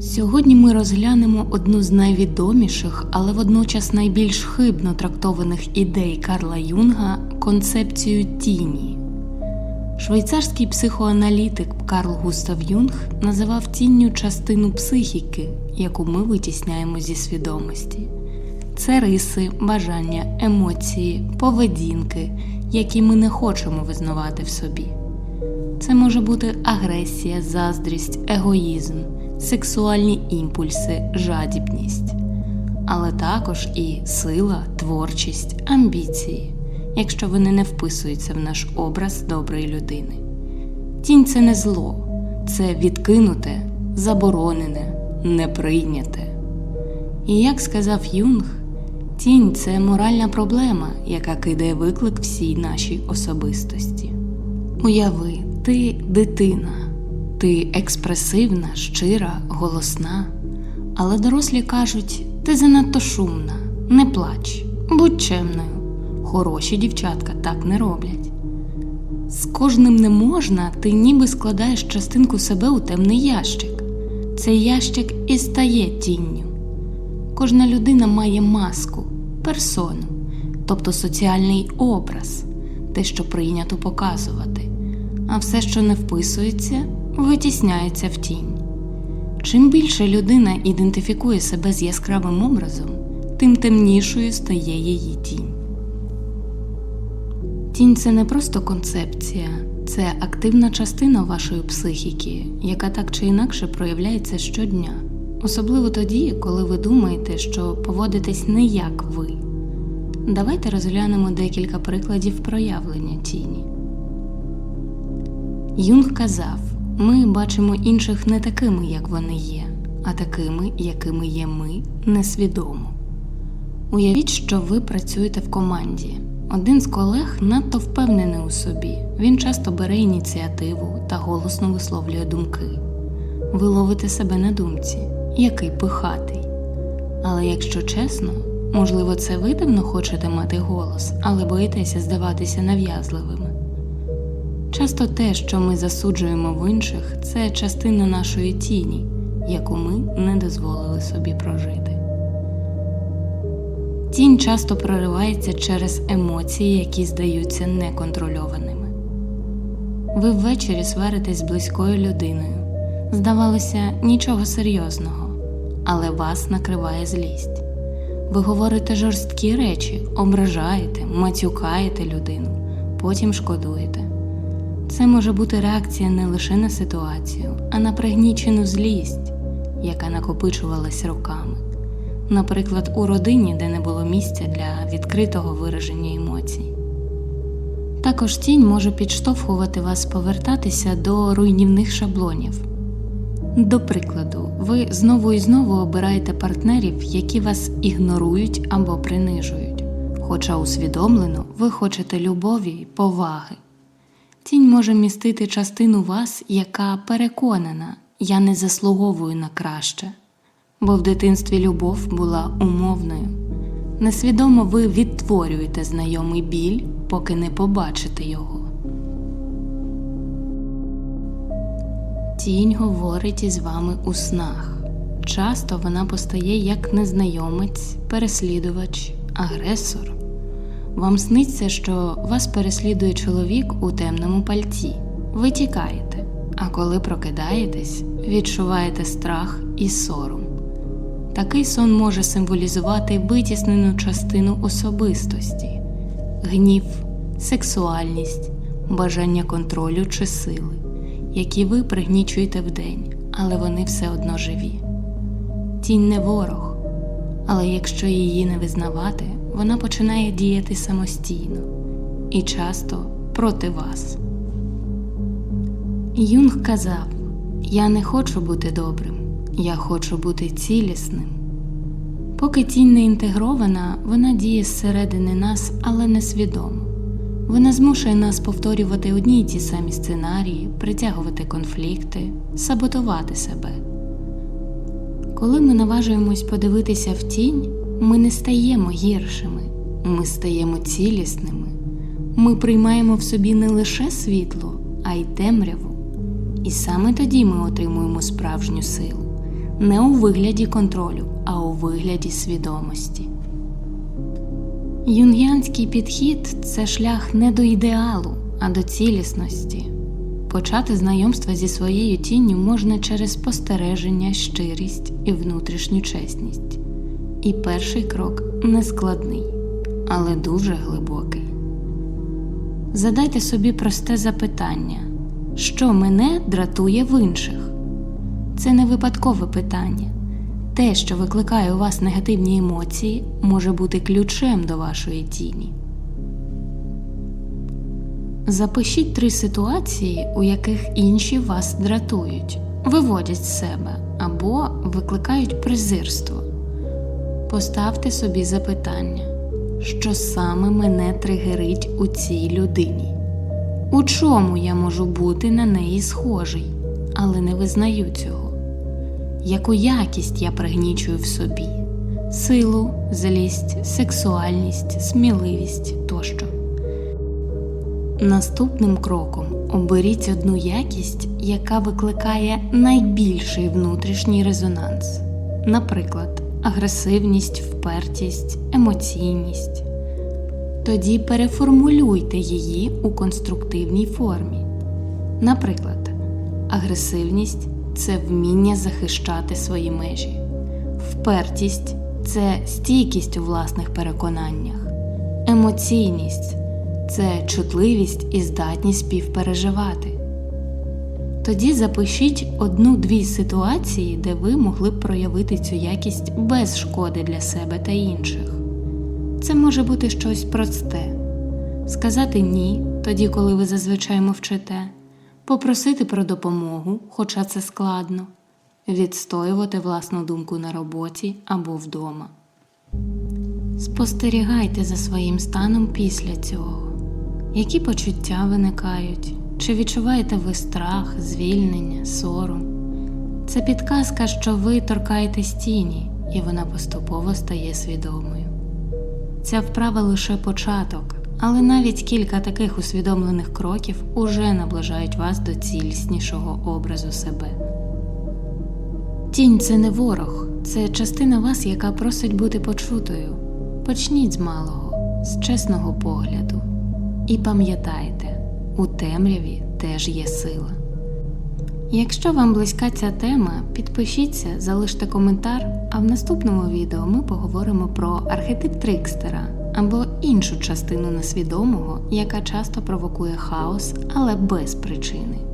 Сьогодні ми розглянемо одну з найвідоміших, але водночас найбільш хибно трактованих ідей Карла Юнга концепцію тіні. Швейцарський психоаналітик Карл Густав Юнг називав тінню частину психіки, яку ми витісняємо зі свідомості. Це риси, бажання, емоції, поведінки, які ми не хочемо визнавати в собі. Це може бути агресія, заздрість, егоїзм, сексуальні імпульси, жадібність, але також і сила, творчість, амбіції, якщо вони не вписуються в наш образ доброї людини. Тінь це не зло, це відкинуте, заборонене, неприйняте. І як сказав Юнг, тінь це моральна проблема, яка кидає виклик всій нашій особистості. Уяви, ти дитина, ти експресивна, щира, голосна, але дорослі кажуть, ти занадто шумна, не плач, будь чемною. Хороші дівчатка так не роблять. З кожним не можна, ти ніби складаєш частинку себе у темний ящик. Цей ящик і стає тінню. Кожна людина має маску, персону, тобто соціальний образ, те, що прийнято показувати, а все, що не вписується, витісняється в тінь. Чим більше людина ідентифікує себе з яскравим образом, тим темнішою стає її тінь. Тінь це не просто концепція, це активна частина вашої психіки, яка так чи інакше проявляється щодня, особливо тоді, коли ви думаєте, що поводитесь не як ви. Давайте розглянемо декілька прикладів проявлення тіні. Юнг казав: ми бачимо інших не такими, як вони є, а такими, якими є ми, несвідомо. Уявіть, що ви працюєте в команді. Один з колег надто впевнений у собі. Він часто бере ініціативу та голосно висловлює думки. Ви ловите себе на думці, який пихатий. Але якщо чесно, можливо, це ви давно хочете мати голос, але боїтеся здаватися нав'язливими. Часто те, що ми засуджуємо в інших, це частина нашої тіні, яку ми не дозволили собі прожити. Тінь часто проривається через емоції, які здаються неконтрольованими. Ви ввечері сваритесь з близькою людиною. Здавалося, нічого серйозного, але вас накриває злість. Ви говорите жорсткі речі, ображаєте, матюкаєте людину, потім шкодуєте. Це може бути реакція не лише на ситуацію, а на пригнічену злість, яка накопичувалась роками. Наприклад, у родині, де не було місця для відкритого вираження емоцій. Також тінь може підштовхувати вас повертатися до руйнівних шаблонів. До прикладу, ви знову і знову обираєте партнерів, які вас ігнорують або принижують, хоча усвідомлено ви хочете любові й поваги. Тінь може містити частину вас, яка переконана, я не заслуговую на краще, бо в дитинстві любов була умовною. Несвідомо ви відтворюєте знайомий біль, поки не побачите його. Тінь говорить із вами у снах. Часто вона постає як незнайомець, переслідувач, агресор. Вам сниться, що вас переслідує чоловік у темному пальті. Ви тікаєте, а коли прокидаєтесь, відчуваєте страх і сором. Такий сон може символізувати витіснену частину особистості, гнів, сексуальність, бажання контролю чи сили, які ви пригнічуєте вдень, але вони все одно живі. Тінь не ворог, але якщо її не визнавати, вона починає діяти самостійно і часто проти вас. Юнг казав: Я не хочу бути добрим, я хочу бути цілісним. Поки тінь не інтегрована, вона діє зсередини нас, але несвідомо. Вона змушує нас повторювати одні й ті самі сценарії, притягувати конфлікти, саботувати себе. Коли ми наважуємось подивитися в тінь, ми не стаємо гіршими, ми стаємо цілісними. Ми приймаємо в собі не лише світло, а й темряву. І саме тоді ми отримуємо справжню силу, не у вигляді контролю, а у вигляді свідомості. Юнгіанський підхід це шлях не до ідеалу, а до цілісності. Почати знайомство зі своєю тінню можна через спостереження, щирість і внутрішню чесність. І перший крок не складний, але дуже глибокий. Задайте собі просте запитання, що мене дратує в інших? Це не випадкове питання. Те, що викликає у вас негативні емоції, може бути ключем до вашої тіні. Запишіть три ситуації, у яких інші вас дратують, виводять з себе або викликають презирство. Поставте собі запитання, що саме мене тригерить у цій людині. У чому я можу бути на неї схожий, але не визнаю цього? Яку якість я пригнічую в собі: силу, злість, сексуальність, сміливість тощо. Наступним кроком оберіть одну якість, яка викликає найбільший внутрішній резонанс, наприклад, агресивність, впертість, емоційність. Тоді переформулюйте її у конструктивній формі. Наприклад, агресивність це вміння захищати свої межі, впертість це стійкість у власних переконаннях, емоційність це чутливість і здатність співпереживати. Тоді запишіть одну-дві ситуації, де ви могли б проявити цю якість без шкоди для себе та інших. Це може бути щось просте сказати ні, тоді, коли ви зазвичай мовчите, попросити про допомогу, хоча це складно, відстоювати власну думку на роботі або вдома. Спостерігайте за своїм станом після цього. Які почуття виникають? Чи відчуваєте ви страх, звільнення, сором? Це підказка, що ви торкаєтесь тіні, і вона поступово стає свідомою. Ця вправа лише початок, але навіть кілька таких усвідомлених кроків уже наближають вас до ціліснішого образу себе. Тінь це не ворог, це частина вас, яка просить бути почутою. Почніть з малого, з чесного погляду. І пам'ятайте, у темряві теж є сила. Якщо вам близька ця тема, підпишіться, залиште коментар, а в наступному відео ми поговоримо про архетип трикстера або іншу частину несвідомого, яка часто провокує хаос, але без причини.